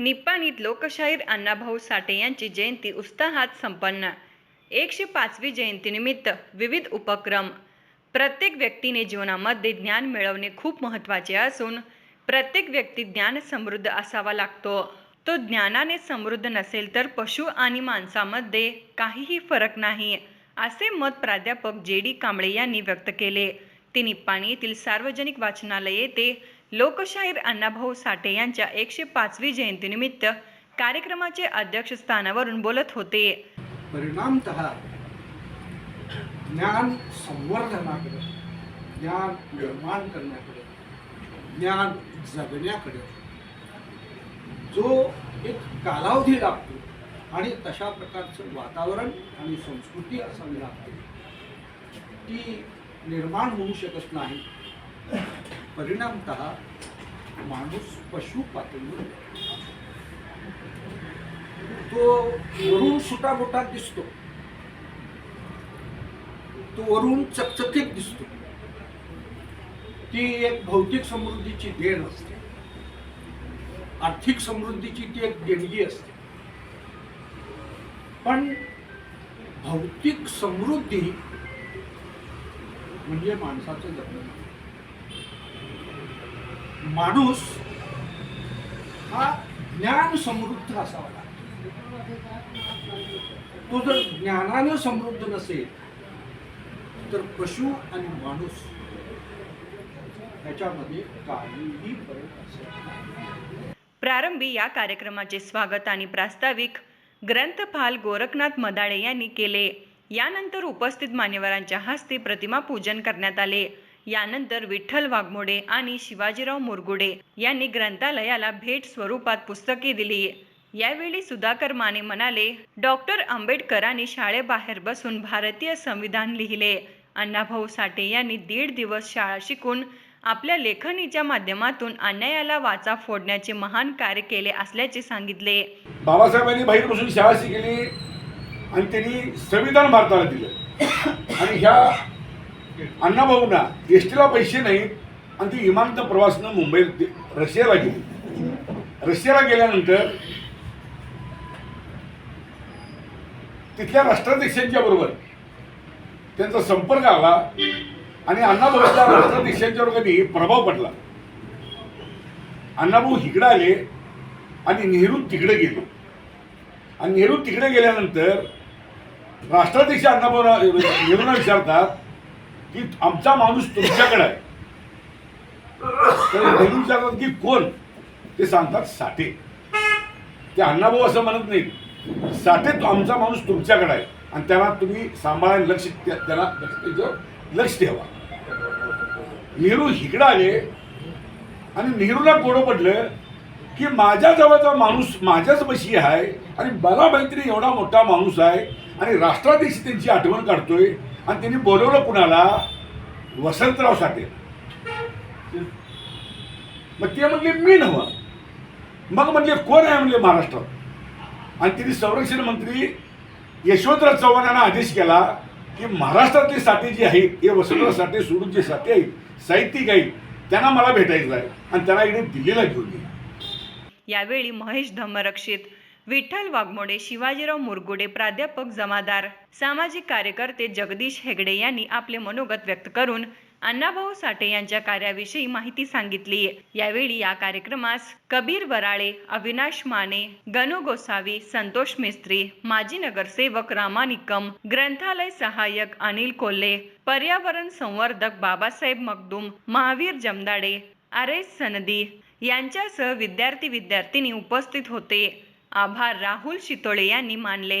निपाणीत लोकशाहीर अण्णाभाऊ साठे यांची जयंती उत्साहात संपन्न. एकशे पाचवी जयंतीनिमित्त विविध उपक्रम. प्रत्येक व्यक्तीने जीवनामध्ये ज्ञान मिळवणे खूप महत्त्वाचे असून प्रत्येक व्यक्ती ज्ञान समृद्ध असावा लागतो. तो ज्ञानाने समृद्ध नसेल तर पशु आणि माणसामध्ये काहीही फरक नाही असे मत प्राध्यापक जे डी कांबळे यांनी व्यक्त केले. ते निपाणी येथील सार्वजनिक वाचनालय येथे लोकशाहीर अण्णाभाऊ साठे यांच्या एकशे पाचवी जयंतीनिमित्त कार्यक्रमाचे अध्यक्षस्थानावरून बोलत होते. परिणामत ज्ञान संवर्धनाकडे ज्ञान निर्माण करण्याकडे ज्ञान जगण्याकडे जो एक कालावधी लागतो आणि तशा प्रकारचं वातावरण आणि संस्कृती असावी लागते ती निर्माण होऊ शकत नाही. परिणामत माणूस पशु पातळीवर तो वरून सुटाबुटात दिसतो. तो वरून चकचकीत दिसतो. ती एक भौतिक समृद्धीची देण असते. आर्थिक समृद्धीची ती एक देणगी असते. पण भौतिक समृद्धी म्हणजे माणसाचं जगणं. माणूस हा ज्ञान समृद्ध असावा लागतो. तो जर ज्ञानानं समृद्ध नसेल तर पशु आणि माणूस याच्यामध्ये काहीही फरक असेल प्रारंभी या कार्यक्रमाचे स्वागत आणि प्रास्ताविक ग्रंथपाल गोरखनाथ मदाळे यांनी केले. यानंतर उपस्थित मान्यवरांच्या हस्ते प्रतिमा पूजन करण्यात आले. यानंतर विठ्ठल वाघमोडे आणि शिवाजीराव मुरगुडे यांनी ग्रंथालयाला भेट स्वरूपात पुस्तके दिली. यावेळी सुधाकर माने म्हणाले डॉक्टर आंबेडकरांनी शाळेबाहेर बसून भारतीय संविधान लिहिले. अण्णाभाऊ साठे यांनी दीड दिवस शाळा शिकून आपल्या लेखणीच्या माध्यमातून अन्यायाला वाचा फोडण्याचे महान कार्य केले असल्याचे सांगितले. बाबासाहेबांनी बाहेर बसून शाळा शिकली आणि त्यांनी संविधान भारताला दिलं. आणि ह्या अण्णाभाऊना एस टीला पैसे नाहीत आणि ती इमानत प्रवासनं मुंबईत रशियाला गेली. रशियाला गेल्यानंतर तिथल्या राष्ट्राध्यक्षांच्या बरोबर त्यांचा संपर्क आला आणि अण्णाभाऊचा राष्ट्राध्यक्षांच्या कधी प्रभाव पडला. अण्णाभाऊ इकडे आले आणि नेहरू तिकडे गेलो. आणि नेहरू तिकडे गेल्यानंतर राष्ट्राध्यक्ष अण्णाभाऊ नेहरूंना विचारतात की आमचा माणूस तुमच्याकडे आहे. तर नेहरू की कोण? ते सांगतात साठे. ते अण्णाभाऊ असं म्हणत नाहीत. साठे तो आमचा माणूस तुमच्याकडे आहे. आणि त्याला तुम्ही सांभाळायला लक्ष त्याला लक्ष लक्ष ठेवा. नेहरू हिकडं आले. आणि नेहरूला कोडं पडलं की माझ्या जवळचा माणूस माझ्याच बशी आहे. आणि मला मैत्री एवढा मोठा माणूस आहे. आणि राष्ट्राध्यक्ष त्यांची आठवण काढतोय. आणि त्यांनी बोलवलं कुणाला? वसंतराव साठे. मग ते म्हणले मी नव्ह. मग म्हणले कोण आहे? म्हणले महाराष्ट्रात आणि त्यांनी संरक्षण मंत्री यशवंतराव चव्हाणांना आदेश केला की महाराष्ट्रातले साठे जे आहेत हे वसंतराव साठे सोडून जे साठे आहेत साहित्यिक आहेत त्यांना मला भेटायचं आहे. आणि त्यांना इकडे दिल्लीला घेऊन यावेळी महेश धम्मरक्षित विठ्ठल वाघमोडे शिवाजीराव मुरगुडे प्राध्यापक जमादार सामाजिक कार्यकर्ते जगदीश हेगडे यांनी आपले मनोगत व्यक्त करून अण्णाभाऊ साठे यांच्या कार्याविषयी माहिती सांगितली यावेळी या कार्यक्रमास कबीर वराळे अविनाश माने गणू गोसावी संतोष मिस्त्री माजी नगरसेवक रामा निकम ग्रंथालय सहाय्यक अनिल कोल्हे पर्यावरण संवर्धक बाबासाहेब मकदूम महावीर जमदाडे आर एस सनदी यांच्यासह विद्यार्थी विद्यार्थिनी उपस्थित होते. આભાર રાહુલ શિતોડિયાની માનલે